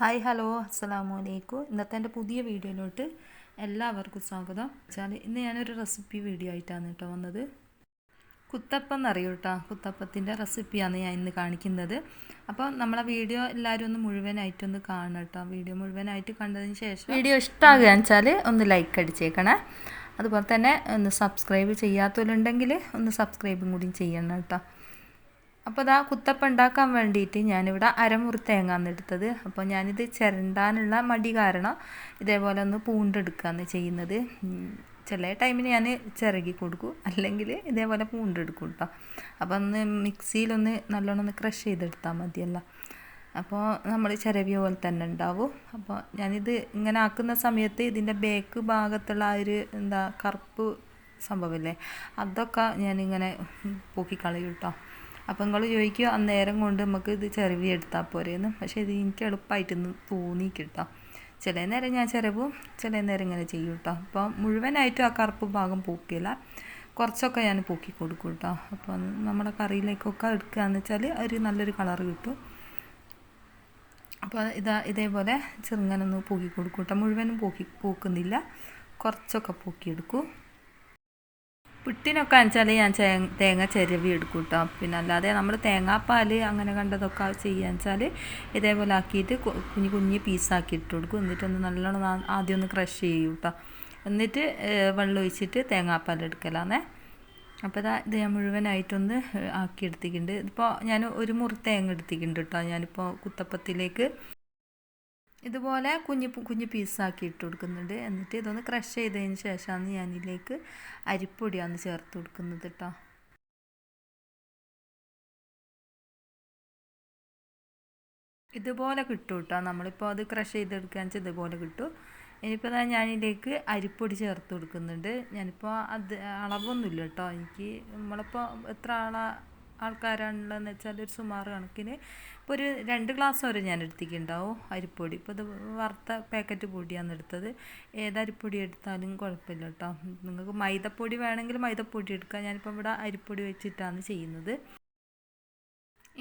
Hi hello അസ്സലാമു അലൈക്കും. ഇന്നത്തെ എന്റെ പുതിയ വീഡിയോയിലോട്ട് എല്ലാവർക്കും സ്വാഗതം. വെച്ചാൽ ഇന്ന് ഞാനൊരു റെസിപ്പി വീഡിയോ ആയിട്ടാണ് കേട്ടോ വന്നത്. കുത്തപ്പം എന്നറിയൂ കേട്ടോ? കുത്തപ്പത്തിന്റെ റെസിപ്പിയാണ് ഞാൻ ഇന്ന് കാണിക്കുന്നത്. അപ്പോൾ നമ്മളെ വീഡിയോ എല്ലാവരും ഒന്ന് മുഴുവനായിട്ടൊന്ന് കാണണം കേട്ടോ. വീഡിയോ മുഴുവനായിട്ട് കണ്ടതിന് ശേഷം വീഡിയോ ഇഷ്ടമാകുകയെന്ന് വെച്ചാൽ ഒന്ന് ലൈക്ക് അടിച്ചേക്കണേ. അതുപോലെ തന്നെ ഒന്ന് സബ്സ്ക്രൈബ് ചെയ്യാത്തവരുണ്ടെങ്കിൽ ഒന്ന് സബ്സ്ക്രൈബും കൂടി ചെയ്യണം കേട്ടോ. അപ്പോൾ ഇതാ കുത്തപ്പം ഉണ്ടാക്കാൻ വേണ്ടിയിട്ട് ഞാനിവിടെ അരമുറി തേങ്ങാന്ന് എടുത്തത്. അപ്പോൾ ഞാനിത് ചിരണ്ടാനുള്ള മടി കാരണം ഇതേപോലെ ഒന്ന് പൂണ്ടെടുക്കുകയാണ് ചെയ്യുന്നത്. ചില ടൈമിന് ഞാൻ ചിറകി കൊടുക്കും. അല്ലെങ്കിൽ ഇതേപോലെ പൂണ്ടെടുക്കും കേട്ടോ അപ്പോൾ ഒന്ന് മിക്സിയിലൊന്ന് നല്ലോണം ഒന്ന് ക്രഷ് ചെയ്തെടുത്താൽ മതിയല്ലോ. അപ്പോൾ നമ്മൾ ചിരവിയ പോലെ തന്നെ ഉണ്ടാവും. അപ്പോൾ ഞാനിത് ഇങ്ങനെ ആക്കുന്ന സമയത്ത് ഇതിന്റെ ബേക്ക് ഭാഗത്തുള്ള ആ ഒരു എന്താ കറുപ്പ് സംഭവമില്ലേ അതൊക്കെ ഞാനിങ്ങനെ പൊക്കിക്കളയും കേട്ടോ അപ്പം നിങ്ങൾ ചോദിക്കുക അന്നേരം കൊണ്ട് നമുക്ക് ഇത് ചെറുവി എടുത്താൽ പോരെയെന്ന് പക്ഷേ ഇത് എനിക്ക് എളുപ്പമായിട്ടൊന്ന് തോന്നി കിട്ടാം ചില നേരം ഞാൻ ചിരവും ചില നേരം ഇങ്ങനെ ചെയ്യും കേട്ടോ അപ്പോൾ മുഴുവനായിട്ടും ആ കറുപ്പ് ഭാഗം പൂക്കില്ല കുറച്ചൊക്കെ ഞാൻ പൂക്കി കൊടുക്കും കേട്ടോ അപ്പോൾ നമ്മുടെ കറിയിലേക്കൊക്കെ എടുക്കുകയെന്ന് വെച്ചാൽ ഒരു നല്ലൊരു കളർ കിട്ടും. അപ്പോൾ ഇതാ ഇതേപോലെ ചെറുങ്ങനൊന്ന് പൂക്കി കൊടുക്കും കേട്ടോ മുഴുവനും പൂക്കി പൂക്കുന്നില്ല. കുറച്ചൊക്കെ പൂക്കിയെടുക്കും. പുട്ടിനൊക്കെ വെച്ചാൽ ഞാൻ തേങ്ങ ചിരവി എടുക്കും കേട്ടോ പിന്നെ അല്ലാതെ നമ്മൾ തേങ്ങാപ്പാൽ അങ്ങനെ കണ്ടതൊക്കെ ചെയ്യാൻ വെച്ചാൽ ഇതേപോലെ ആക്കിയിട്ട് കുഞ്ഞു കുഞ്ഞ് പീസാക്കി ഇട്ട് കൊടുക്കും. എന്നിട്ടൊന്ന് നല്ലോണം ആദ്യം ഒന്ന് ക്രഷ് ചെയ്യും കേട്ടോ എന്നിട്ട് വെള്ളം ഒഴിച്ചിട്ട് തേങ്ങാപ്പാൽ എടുക്കലാന്നേ. അപ്പോൾ ഇതാ ഇത് ഞാൻ മുഴുവനായിട്ടൊന്ന് ആക്കി എടുത്തിട്ടുണ്ട് ഇപ്പോൾ ഞാൻ ഒരു മുറി തേങ്ങ എടുത്തിട്ടുണ്ട് കേട്ടോ ഞാനിപ്പോൾ കുത്തപ്പത്തിലേക്ക് ഇതുപോലെ കുഞ്ഞ് കുഞ്ഞ് പീസാക്കി ഇട്ട് കൊടുക്കുന്നുണ്ട്. എന്നിട്ട് ഇതൊന്ന് ക്രഷ് ചെയ്തതിന് ശേഷമാണ് ഞാനിതിലേക്ക് അരിപ്പൊടിയാണ് ചേർത്ത് കൊടുക്കുന്നത് കേട്ടോ ഇതുപോലെ കിട്ടും കേട്ടോ നമ്മളിപ്പോൾ അത് ക്രഷ് ചെയ്തെടുക്കുകയെന്ന് വെച്ചാൽ ഇതുപോലെ കിട്ടും. ഇനിയിപ്പോൾ ഞാനിതിലേക്ക് അരിപ്പൊടി ചേർത്ത് കൊടുക്കുന്നുണ്ട്. ഞാനിപ്പോൾ അത് അളവൊന്നുമില്ല കേട്ടോ എനിക്ക് നമ്മളിപ്പോൾ എത്ര ആളാ ആൾക്കാരാണുള്ളതെന്ന് വെച്ചാൽ ഒരു സുമാറ് കണക്കിന്. ഇപ്പോൾ ഒരു രണ്ട് ഗ്ലാസ് വരെ ഞാൻ എടുത്തിട്ടുണ്ടാവും അരിപ്പൊടി. ഇപ്പോൾ ഇത് വറുത്ത പാക്കറ്റ് പൊടിയാണ് എടുത്തത്. ഏത് അരിപ്പൊടി എടുത്താലും കുഴപ്പമില്ല കേട്ടോ. നിങ്ങൾക്ക് മൈദപ്പൊടി വേണമെങ്കിൽ മൈദപ്പൊടി എടുക്കാം. ഞാനിപ്പോൾ ഇവിടെ അരിപ്പൊടി വെച്ചിട്ടാണ് ചെയ്യുന്നത്.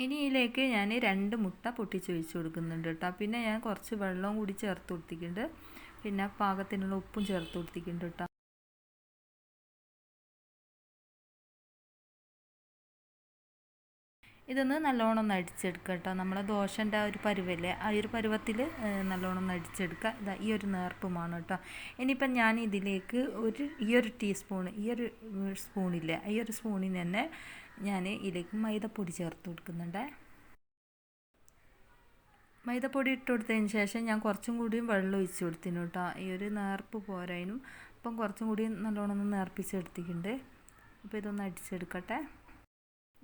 ഇനി ഇതിലേക്ക് ഞാൻ രണ്ട് മുട്ട പൊട്ടിച്ച് ഒഴിച്ച് കൊടുക്കുന്നുണ്ട് കേട്ടോ. പിന്നെ ഞാൻ കുറച്ച് വെള്ളവും കൂടി ചേർത്ത് കൊടുത്തിട്ടുണ്ട്. പിന്നെ പാകത്തിനുള്ള ഉപ്പും ചേർത്ത് കൊടുത്തിട്ടുണ്ട് കേട്ടോ. ഇതൊന്ന് നല്ലോണം ഒന്ന് അടിച്ചെടുക്കുക കേട്ടോ. നമ്മളെ ദോശന്റെ ആ ഒരു പരുവല്ലേ ആ ഒരു പരുവത്തിൽ നല്ലോണം ഒന്ന് അടിച്ചെടുക്കുക. ഇതാ ഈ ഒരു നേർപ്പുമാണ് കേട്ടോ. ഇനിയിപ്പം ഞാൻ ഇതിലേക്ക് ഒരു ഈ ഒരു ടീസ്പൂൺ ഈ ഒരു സ്പൂണില്ലേ ഈ ഒരു സ്പൂണിന് തന്നെ ഞാൻ ഇതിലേക്ക് മൈദപ്പൊടി ചേർത്ത് കൊടുക്കുന്നുണ്ട്. മൈദപ്പൊടി ഇട്ട് കൊടുത്തതിന് ശേഷം ഞാൻ കുറച്ചും കൂടിയും വെള്ളം ഒഴിച്ച് കൊടുത്തിനു കേട്ടോ. ഈ ഒരു നേർപ്പ് പോരാനും അപ്പം കുറച്ചും കൂടി നല്ലോണം ഒന്ന് നേർപ്പിച്ചെടുത്തിട്ടുണ്ട്. അപ്പോൾ ഇതൊന്ന് അടിച്ചെടുക്കട്ടെ.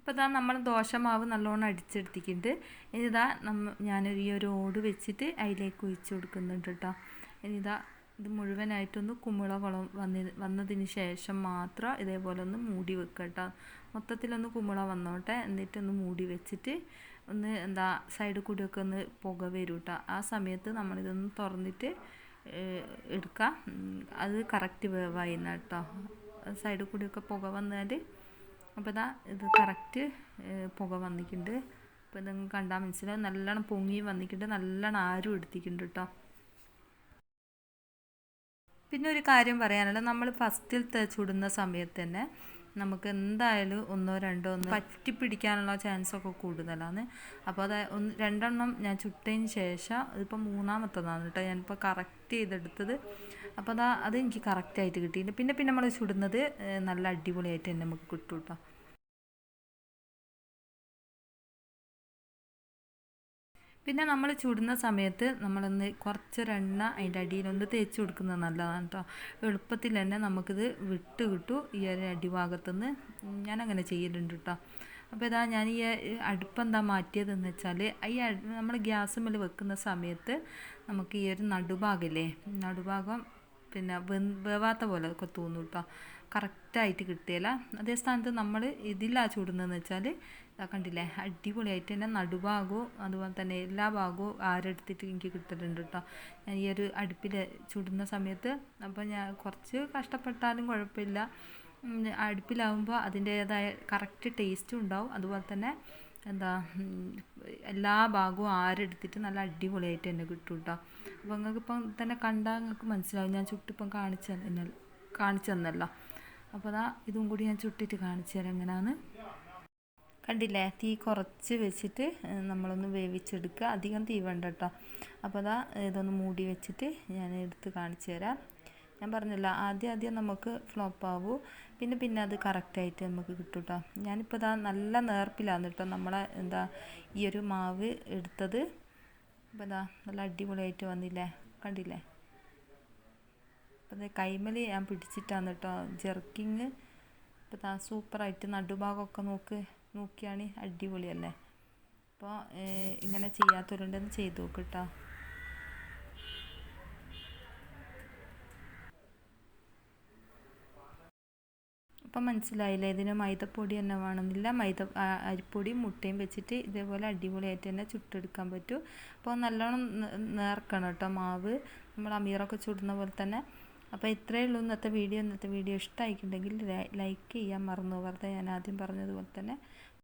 ഇപ്പോൾ ഇതാ നമ്മൾ ദോശമാവ് നല്ലോണം അടിച്ചെടുത്തിട്ടുണ്ട്. ഇനി ഇതാ നമ്മ ഞാനൊരു ഈ ഒരു ഓട് വെച്ചിട്ട് അതിലേക്ക് ഒഴിച്ച് കൊടുക്കുന്നുണ്ട് കേട്ടോ ഇനി ഇതാ ഇത് മുഴുവനായിട്ടൊന്ന് കുമിള കുളം വന്നി വന്നതിന് ശേഷം മാത്രം ഇതേപോലെ ഒന്ന് മൂടി വെക്കുക കേട്ടോ മൊത്തത്തിലൊന്ന് കുമിള വന്നോട്ടെ. എന്നിട്ടൊന്ന് മൂടി വെച്ചിട്ട് ഒന്ന് എന്താ സൈഡിൽ കൂടിയൊക്കെ ഒന്ന് പുക വരും കേട്ടോ ആ സമയത്ത് നമ്മളിതൊന്ന് തുറന്നിട്ട് എടുക്കുക അത് കറക്റ്റ് വേവായിരുന്നു കേട്ടോ സൈഡിൽ കൂടിയൊക്കെ പുക വന്നാൽ അപ്പോൾ ഇതാ ഇത് കറക്റ്റ് പുക വന്നിട്ടുണ്ട് അപ്പോൾ ഇത് കണ്ടാൽ മനസ്സിലാവും. നല്ലോണം പൊങ്ങി വന്നിട്ടുണ്ട് നല്ലോണം ആരും എടുത്തിട്ടുണ്ട് കേട്ടോ പിന്നെ ഒരു കാര്യം പറയാനുള്ളത്. നമ്മൾ ഫസ്റ്റിൽ ചുടുന്ന സമയത്ത് തന്നെ നമുക്ക് എന്തായാലും ഒന്നോ രണ്ടോ ഒന്ന് പറ്റി പിടിക്കാനുള്ള ചാൻസ് ഒക്കെ കൂടുതലാണ്. അപ്പോൾ അത് ഒന്ന് രണ്ടെണ്ണം ഞാൻ ചുട്ടതിന് ശേഷം ഇതിപ്പോൾ മൂന്നാമത്തതാണ് കേട്ടോ ഞാനിപ്പോൾ കറക്റ്റ് ചെയ്തെടുത്തത്. അപ്പോൾ അതാ അത് എനിക്ക് കറക്റ്റായിട്ട് കിട്ടിയിട്ടുണ്ട്. പിന്നെ പിന്നെ നമ്മൾ ചുടുന്നത് നല്ല അടിപൊളിയായിട്ട് തന്നെ നമുക്ക് കിട്ടും കേട്ടോ പിന്നെ നമ്മൾ ചുടുന്ന സമയത്ത് നമ്മളൊന്ന് കുറച്ചൊരെണ്ണ അതിന്റെ അടിയിലൊന്ന് തേച്ച് കൊടുക്കുന്നത് നല്ലതാണ് കേട്ടോ എളുപ്പത്തിൽ തന്നെ നമുക്കിത് വിട്ട് കിട്ടും. ഈ ഒരു അടിഭാഗത്തുനിന്ന് ഞാനങ്ങനെ ചെയ്യലുണ്ട് കേട്ടോ അപ്പോൾ ഇതാ ഞാൻ ഈ അടുപ്പ് എന്താ മാറ്റിയതെന്ന് വെച്ചാൽ ഈ നമ്മൾ ഗ്യാസ് മേൽ വെക്കുന്ന സമയത്ത് നമുക്ക് ഈ ഒരു നടുഭാഗമില്ലേ നടുഭാഗം പിന്നെ വേവാത്ത പോലെ ഒക്കെ തോന്നും കേട്ടോ കറക്റ്റായിട്ട് കിട്ടിയില്ല. അതേ സ്ഥാനത്ത് നമ്മൾ ഇതിലാ ചൂടുന്നതെന്ന് വെച്ചാൽ കണ്ടില്ലേ അടിപൊളിയായിട്ട് തന്നെ നടുഭാഗവും അതുപോലെ തന്നെ എല്ലാ ഭാഗവും ആരെടുത്തിട്ട് എനിക്ക് കിട്ടലുണ്ട് കേട്ടോ. ഞാൻ ഈ ഒരു അടുപ്പിൽ ചുടുന്ന സമയത്ത് അപ്പോൾ ഞാൻ കുറച്ച് കഷ്ടപ്പെട്ടാലും കുഴപ്പമില്ല. അടുപ്പിലാവുമ്പോൾ അതിന്റേതായ കറക്റ്റ് ടേസ്റ്റും ഉണ്ടാവും. അതുപോലെ തന്നെ എന്താ എല്ലാ ഭാഗവും ആരെടുത്തിട്ട് നല്ല അടിപൊളിയായിട്ട് തന്നെ കിട്ടും കേട്ടോ. അപ്പോൾ നിങ്ങൾക്ക് ഇപ്പം തന്നെ കണ്ടാൽ നിങ്ങൾക്ക് മനസ്സിലാവും. ഞാൻ ചുട്ടിപ്പം കാണിച്ചു തന്നെ കാണിച്ചു തന്നല്ലോ അപ്പോൾ അതാ ഇതും കൂടി ഞാൻ ചുട്ടിട്ട് കാണിച്ചു തരാം എങ്ങനെയാണ് കണ്ടില്ലേ? തീ കുറച്ച് വെച്ചിട്ട് നമ്മളൊന്ന് വേവിച്ചെടുക്കുക. അധികം തീ വേണ്ട കേട്ടോ. അപ്പോൾ അതാ ഇതൊന്ന് മൂടി വെച്ചിട്ട് ഞാൻ എടുത്ത് കാണിച്ചു തരാം. ഞാൻ പറഞ്ഞില്ല ആദ്യം ആദ്യം നമുക്ക് ഫ്ലോപ്പ് ആവൂ. പിന്നെ പിന്നെ അത് കറക്റ്റായിട്ട് നമുക്ക് കിട്ടും കേട്ടോ ഞാനിപ്പോൾ ഇതാ നല്ല നേർപ്പിലാണ് കേട്ടോ നമ്മളെ എന്താ ഈ ഒരു മാവ് എടുത്തത്. അപ്പോൾ ഇതാ നല്ല അടിപൊളിയായിട്ട് വന്നില്ലേ? കണ്ടില്ലേ? അപ്പോൾ കൈമലി ഞാൻ പിടിച്ചിട്ടാണ് കേട്ടോ ജെർക്കിങ്. ഇപ്പോൾ താ സൂപ്പറായിട്ട് നടുഭാഗമൊക്കെ നോക്ക് നോക്കിയാണ് അടിപൊളിയല്ലേ. അപ്പോൾ ഇങ്ങനെ ചെയ്യാത്തവരുണ്ടെന്ന് ചെയ്തു നോക്ക് കേട്ടോ അപ്പം മനസ്സിലായില്ല ഇതിന് മൈദപ്പൊടി തന്നെ വേണമെന്നില്ല. മൈദ അരിപ്പൊടിയും മുട്ടയും വെച്ചിട്ട് ഇതേപോലെ അടിപൊളിയായിട്ട് തന്നെ ചുട്ടെടുക്കാൻ പറ്റും. അപ്പോൾ നല്ലോണം നേർക്കണം കേട്ടോ മാവ്. നമ്മൾ അമീറൊക്കെ ചുടുന്ന പോലെ തന്നെ അപ്പോൾ ഇത്രയേ ഉള്ളൂ ഇന്നത്തെ വീഡിയോ. ഇന്നത്തെ വീഡിയോ ഇഷ്ടമായിട്ടുണ്ടെങ്കിൽ ലൈക്ക് ചെയ്യാൻ മറന്നു. വെറുതെ ഞാൻ ആദ്യം പറഞ്ഞതുപോലെ തന്നെ